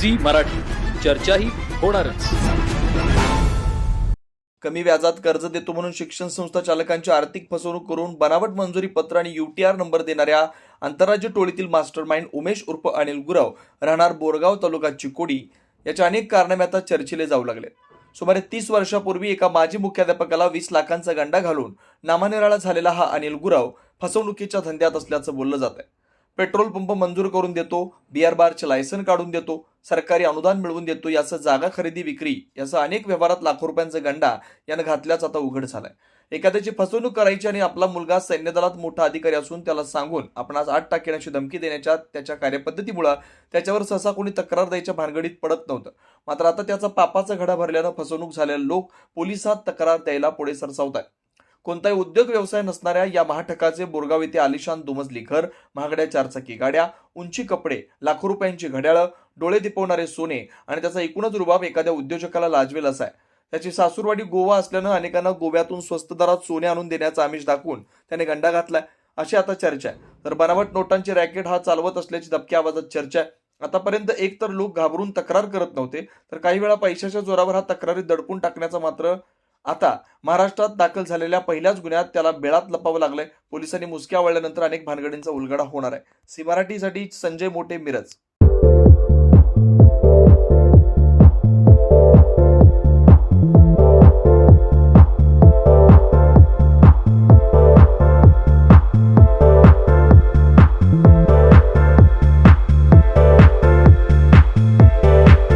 Zee Marathi. चर्चाही होणारच. कमी व्याजात कर्ज देतो म्हणून शिक्षण संस्था चालकांची आर्थिक फसवणूक करून बनावट मंजुरी पत्र आणि युटीआर नंबर देणाऱ्या आंतरराज्य टोळीतील मास्टर माइंड उमेश उर्फ अनिल गुराव राहणार बोरगाव तालुका चिकोडी याच्या अनेक कारणामे आता चर्चेले जाऊ लागले. सुमारे तीस वर्षापूर्वी एका माजी मुख्याध्यापकाला वीस लाखांचा गंडा घालून नामानिराळा झालेला हा अनिल गुराव फसवणुकीच्या धंद्यात असल्याचं बोललं जात आहे पेट्रोल पंप मंजूर करून देतो बी आर बारचे लायसन काढून देतो सरकारी अनुदान मिळवून देतो याचं जागा खरेदी विक्री याचं अनेक व्यवहारात लाखो रुपयांचा गंडा यानं घातल्याचं आता उघड झालाय. एखाद्याची फसवणूक करायची आणि आपला मुलगा सैन्य दलात मोठा अधिकारी असून त्याला सांगून आपण आज आठ टाकण्याची धमकी देण्याच्या त्याच्या कार्यपद्धतीमुळे त्याच्यावर सहसा कोणी तक्रार द्यायच्या भानगडीत पडत नव्हतं. मात्र आता त्याचा पापाचा घडा भरल्यानं फसवणूक झालेले लोक पोलिसात तक्रार द्यायला पुढे सरसावत कोणताही उद्योग व्यवसाय नसणाऱ्या या महाठकाचे बोरगाव येथे आलिशान दुमजली घर महागड्या चारचाकी गाड्या उंची कपडे लाखो रुपयांची घड्याळं डोळे दिपवणारे सोने आणि त्याचा एकूणच रुबाब एखाद्या उद्योजकाला लाजवेल असा आहे. त्याची सासूरवाडी गोवा असल्यानं अनेकांना गोव्यातून स्वस्त दरात सोने आणून देण्याचा आमिष दाखवून त्याने गंडा घातलाय. अशी आता चर्चा आहे. तर बनावट नोटांची रॅकेट हा चालवत असल्याची दबक्या आवाजात चर्चा आहे. आतापर्यंत एक तर लोक घाबरून तक्रार करत नव्हते तर काही वेळा पैशाच्या जोरावर हा तक्रारी दडपून टाकण्याचा मात्र आता महाराष्ट्रात दाखल झालेल्या पहिल्याच गुन्ह्यात त्याला बेळात लपावं लागलंय. पोलिसांनी मुसक्या वळल्यानंतर अनेक भानगडींचा उलगडा होणार आहे. सी मराठीसाठी संजय मोठे मिरज.